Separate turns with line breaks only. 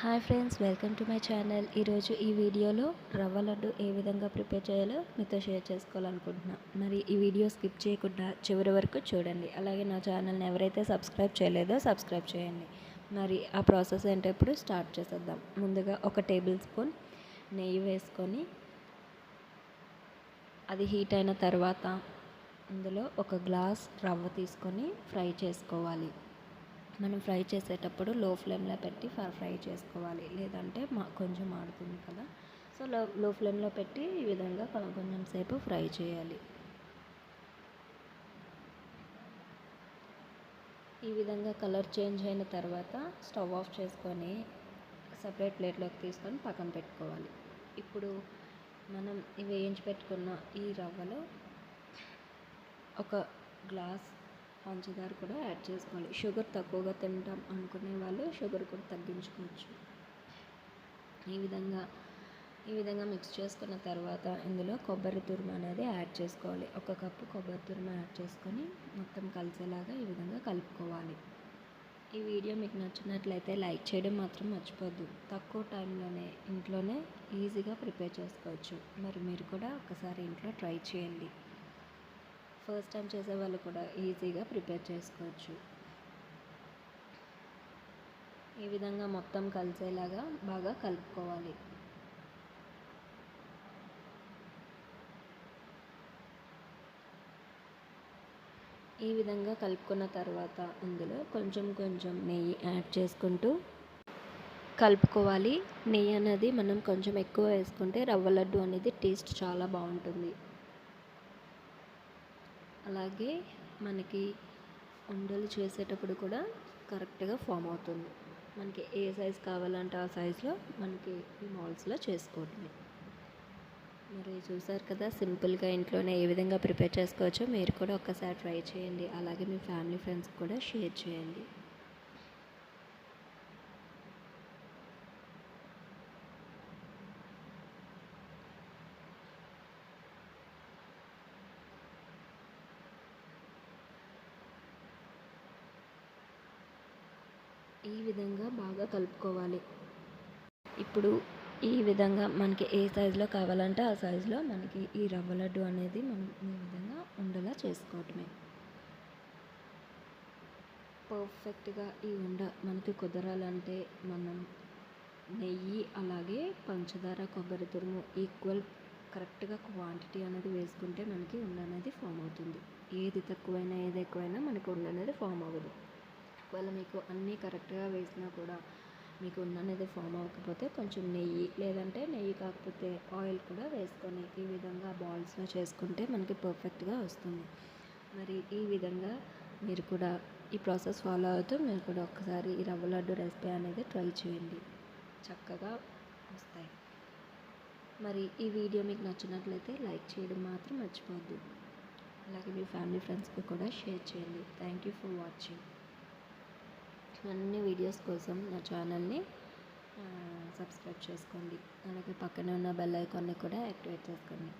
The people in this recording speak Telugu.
Hi friends welcome to my channel. ఈరోజు ఈ వీడియోలో రవ్వ లడ్డు ఏ విధంగా ప్రిపేర్ చేయాలో మీతో షేర్ చేసుకోవాలనుకుంటున్నా. మరి ఈ వీడియో స్కిప్ చేయకుండా చివరి వరకు చూడండి. అలాగే నా ఛానల్ని ఎవరైతే సబ్స్క్రైబ్ చేయలేదో సబ్స్క్రైబ్ చేయండి. మరి ఆ ప్రాసెస్ ఏంటో ఇప్పుడు స్టార్ట్ చేసేద్దాం. ముందుగా ఒక టేబుల్ స్పూన్ నెయ్యి వేసుకొని అది హీట్ అయిన తర్వాత అందులో ఒక గ్లాస్ రవ్వ తీసుకొని ఫ్రై చేసుకోవాలి. మనం ఫ్రై చేసేటప్పుడు లో ఫ్లేమ్లో పెట్టి ఫ్రై చేసుకోవాలి. లేదంటే మా కొంచెం మాడుతుంది కదా. సో లో లో ఫ్లేమ్లో పెట్టి ఈ విధంగా కొంచెం సేపు ఫ్రై చేయాలి. ఈ విధంగా కలర్ చేంజ్ అయిన తర్వాత స్టవ్ ఆఫ్ చేసుకొని సపరేట్ ప్లేట్లోకి తీసుకొని పక్కన పెట్టుకోవాలి. ఇప్పుడు మనం వేయించి పెట్టుకున్న ఈ రవ్వలో ఒక గ్లాస్ పంచదార కూడా యాడ్ చేసుకోవాలి షుగర్ తక్కువగా తింటాం అనుకునే వాళ్ళు షుగర్ కూడా తగ్గించుకోవచ్చు. ఈ విధంగా ఈ విధంగా మిక్స్ చేసుకున్న తర్వాత ఇందులో కొబ్బరి తురుము అనేది యాడ్ చేసుకోవాలి. ఒక కప్పు కొబ్బరి తురుము యాడ్ చేసుకొని మొత్తం కలిసేలాగా ఈ విధంగా కలుపుకోవాలి. ఈ వీడియో మీకు నచ్చినట్లయితే లైక్ చేయడం మాత్రం మర్చిపోద్దు. తక్కువ టైంలోనే ఇంట్లోనే ఈజీగా ప్రిపేర్ చేసుకోవచ్చు. మరి మీరు కూడా ఒకసారి ఇంట్లో ట్రై చేయండి. ఫస్ట్ టైం చేసే వాళ్ళు కూడా ఈజీగా ప్రిపేర్ చేసుకోవచ్చు. ఈ విధంగా మొత్తం కలిసేలాగా బాగా కలుపుకోవాలి. ఈ విధంగా కలుపుకున్న తర్వాత అందులో కొంచెం కొంచెం నెయ్యి యాడ్ చేసుకుంటూ కలుపుకోవాలి. నెయ్యి అనేది మనం కొంచెం ఎక్కువ వేసుకుంటే రవ్వ లడ్డు అనేది టేస్ట్ చాలా బాగుంటుంది. అలాగే మనకి ఉండలు చేసేటప్పుడు కూడా కరెక్ట్గా ఫామ్ అవుతుంది. మనకి ఏ సైజ్ కావాలంటే ఆ సైజులో మనకి ఈ మాల్స్లో చేసుకోవటమే మరి చూసారు కదా సింపుల్గా ఇంట్లోనే ఏ విధంగా ప్రిపేర్ చేసుకోవచ్చో మీరు కూడా ఒక్కసారి ట్రై చేయండి. అలాగే మీ ఫ్యామిలీ ఫ్రెండ్స్ కూడా షేర్ చేయండి. ఈ విధంగా బాగా కలుపుకోవాలి. ఇప్పుడు ఈ విధంగా మనకి ఏ సైజులో కావాలంటే ఆ సైజులో మనకి ఈ రవ్వ లడ్డు అనేది మనం ఈ విధంగా ఉండలా చేసుకోవటమే. పర్ఫెక్ట్గా ఈ ఉండ మనకి కుదరాలంటే మనం నెయ్యి అలాగే పంచదార కొబ్బరి తురుము ఈక్వల్ కరెక్ట్గా క్వాంటిటీ అనేది వేసుకుంటే మనకి ఉండ అనేది ఫామ్ అవుతుంది. ఏది తక్కువైనా ఏది ఎక్కువైనా మనకి ఉండ అనేది ఫామ్ అవ్వదు. ఒకవేళ మీకు అన్నీ కరెక్ట్గా వేసినా కూడా మీకు ఉన్న ఫామ్ అవ్వకపోతే కొంచెం నెయ్యి లేదంటే నెయ్యి కాకపోతే ఆయిల్ కూడా వేసుకొని ఈ విధంగా బాల్స్లో చేసుకుంటే మనకి పర్ఫెక్ట్గా వస్తుంది. మరి ఈ విధంగా మీరు కూడా ఈ ప్రాసెస్ ఫాలో అవుతూ మీరు కూడా ఒక్కసారి ఈ రవ్వ లడ్డు రెసిపీ అనేది ట్రై చేయండి. చక్కగా వస్తాయి. మరి ఈ వీడియో మీకు నచ్చినట్లయితే లైక్ చేయడం మాత్రం మర్చిపోద్దు అలాగే మీ ఫ్యామిలీ ఫ్రెండ్స్కి కూడా షేర్ చేయండి. Thank you for watching. అన్ని వీడియోస్ కోసం నా ఛానల్ని సబ్స్క్రైబ్ చేసుకోండి. అలాగే పక్కనే ఉన్న బెల్ ఐకాన్ని కూడా యాక్టివేట్ చేసుకోండి.